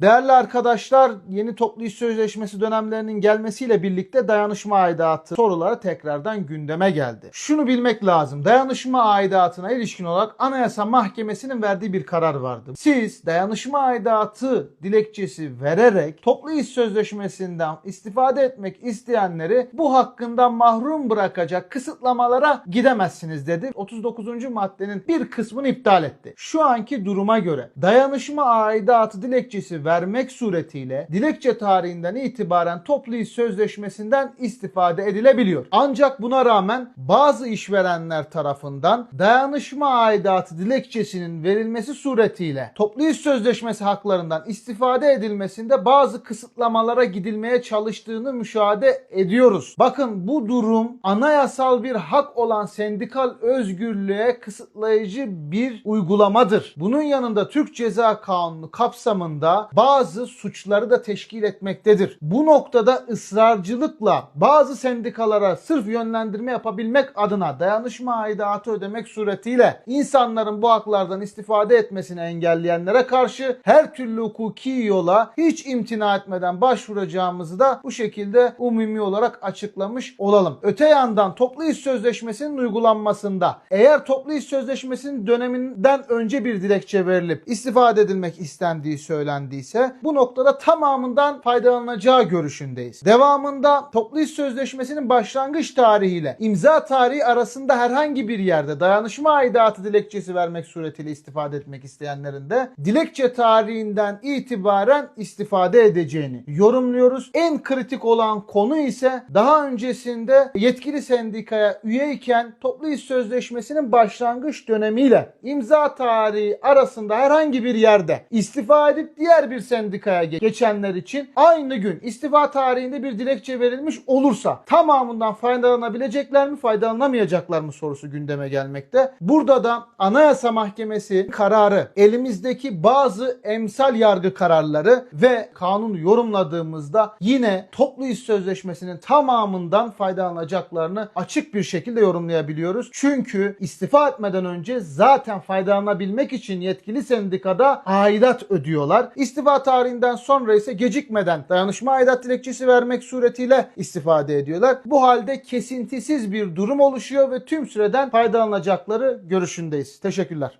Değerli arkadaşlar, yeni toplu iş sözleşmesi dönemlerinin gelmesiyle birlikte dayanışma aidatı soruları tekrardan gündeme geldi. Şunu bilmek lazım. Dayanışma aidatına ilişkin olarak Anayasa Mahkemesi'nin verdiği bir karar vardı. Siz dayanışma aidatı dilekçesi vererek toplu iş sözleşmesinden istifade etmek isteyenleri bu hakkından mahrum bırakacak kısıtlamalara gidemezsiniz dedi. 39. maddenin bir kısmını iptal etti. Şu anki duruma göre dayanışma aidatı dilekçesi vermek suretiyle dilekçe tarihinden itibaren toplu iş sözleşmesinden istifade edilebiliyor. Ancak buna rağmen bazı işverenler tarafından dayanışma aidatı dilekçesinin verilmesi suretiyle toplu iş sözleşmesi haklarından istifade edilmesinde bazı kısıtlamalara gidilmeye çalıştığını müşahede ediyoruz. Bakın bu durum anayasal bir hak olan sendikal özgürlüğe kısıtlayıcı bir uygulamadır. Bunun yanında Türk Ceza Kanunu kapsamında bazı suçları da teşkil etmektedir. Bu noktada ısrarcılıkla bazı sendikalara sırf yönlendirme yapabilmek adına dayanışma aidatı ödemek suretiyle insanların bu haklardan istifade etmesini engelleyenlere karşı her türlü hukuki yola hiç imtina etmeden başvuracağımızı da bu şekilde umumi olarak açıklamış olalım. Öte yandan toplu iş sözleşmesinin uygulanmasında eğer toplu iş sözleşmesinin döneminden önce bir dilekçe verilip istifade edilmek istendiği söylendiyse bu noktada tamamından faydalanacağı görüşündeyiz. Devamında toplu iş sözleşmesinin başlangıç tarihiyle imza tarihi arasında herhangi bir yerde dayanışma aidatı dilekçesi vermek suretiyle istifade etmek isteyenlerin de dilekçe tarihinden itibaren istifade edeceğini yorumluyoruz. En kritik olan konu ise daha öncesinde yetkili sendikaya üyeyken toplu iş sözleşmesinin başlangıç dönemiyle imza tarihi arasında herhangi bir yerde istifa edip diğer bir sendikaya ge- geçenler için aynı gün istifa tarihinde bir dilekçe verilmiş olursa tamamından faydalanabilecekler mi faydalanamayacaklar mı sorusu gündeme gelmekte. Burada da Anayasa Mahkemesi kararı elimizdeki bazı emsal yargı kararları ve kanunu yorumladığımızda yine toplu iş sözleşmesinin tamamından faydalanacaklarını açık bir şekilde yorumlayabiliyoruz. Çünkü istifa etmeden önce zaten faydalanabilmek için yetkili sendikada aidat ödüyorlar. İstifa tarihinden sonra ise gecikmeden dayanışma aidat dilekçesi vermek suretiyle istifade ediyorlar. Bu halde kesintisiz bir durum oluşuyor ve tüm süreden faydalanacakları görüşündeyiz. Teşekkürler.